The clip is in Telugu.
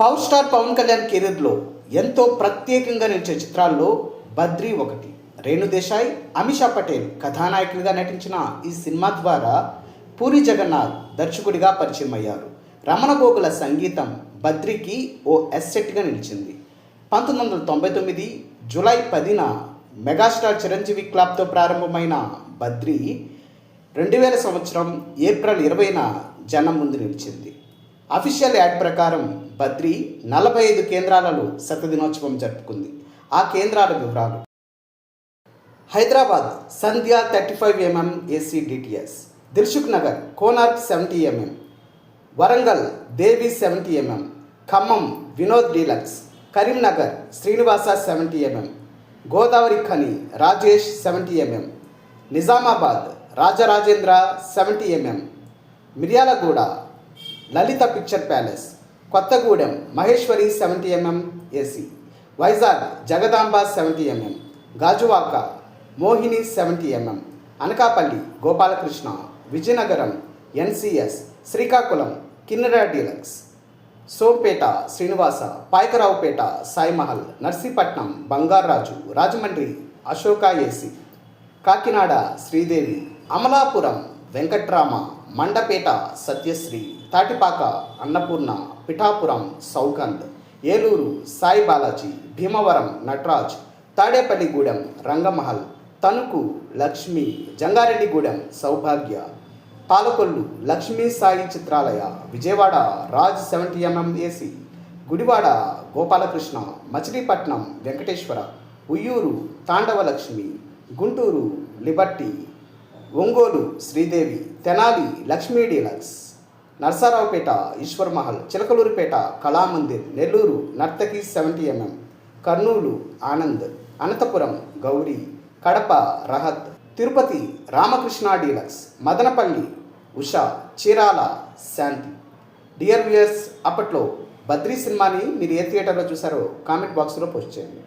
పవర్ స్టార్ పవన్ కళ్యాణ్ కెరీర్లో ఎంతో ప్రత్యేకంగా నిలిచే చిత్రాల్లో బద్రీ ఒకటి రేణుదేశాయ్ అమిషా పటేల్ కథానాయకులుగా నటించిన ఈ సినిమా ద్వారా పూరి జగన్నాథ్ దర్శకుడిగా పరిచయం అయ్యారు రమణ గోకుల సంగీతం బద్రికి ఓ ఎస్సెట్గా నిలిచింది. పంతొమ్మిది వందల తొంభై తొమ్మిది జూలై పదిన మెగాస్టార్ చిరంజీవి క్లబ్తో ప్రారంభమైన బద్రి రెండు వేల సంవత్సరం ఏప్రిల్ ఇరవైన జనం ముందు నిలిచింది. అఫీషియల్ యాడ్ ప్రకారం బద్రి నలభై ఐదు కేంద్రాలలో శతదినోత్సవం జరుపుకుంది. ఆ కేంద్రాల వివరాలు. Hyderabad Sandhya thirty five MM AC DTS Dilsukhnagar Konark seventy MM Warangal Devi seventy MM Khammam Vinod deluxe. Karimnagar Srinivasa seventy MM Godavarikhani Rajesh seventy MM Nizamabad Rajarajendra seventy MM Miryalaguda Lalitha picture palace Kothagudem Maheshwari seventy MM AC Vizag Jagadamba seventy MM Gajuwaka Mohini seventy MM Anakapalli Gopalakrishna Vizianagaram NCS Srikakulam Kinnera deluxe Sompeta Srinivasa Payakaraopeta Saimahal Narsipatnam Bangaraju Rajahmundry Ashoka AC Kakinada Sridevi Amalapuram Venkatrama Mandapeta Satyasri Tatipaka Annapurna Pithapuram Saugandh Eluru Sai Balaji Bhimavaram Nataraj Tadepalligudem Rangamahal Tanuku Lakshmi Jangareddygudem Saubhagya Palakollu Lakshmi Sai Chitralaya Vijayawada Raj seventy MM AC Gudivada Gopalakrishna Machilipatnam Venkateswara Uyyuru Tandavalakshmi Guntur Liberty Ongole Sridevi Tenali Lakshmi deluxe Narasaraopet Eshwar Mahal Chilakaluripet Kalamandir Nellore Narthaki seventy MM Kurnool Anand Anantapur Gowri Kadapa Rahat Tirupati Ramakrishna deluxe Madanapalle Usha Chirala Shanti. Dear viewers అప్పట్లో బద్రీ సినిమాని మీరు ఏ థియేటర్లో చూసారో కామెంట్ బాక్స్లో పోస్ట్ చేయండి.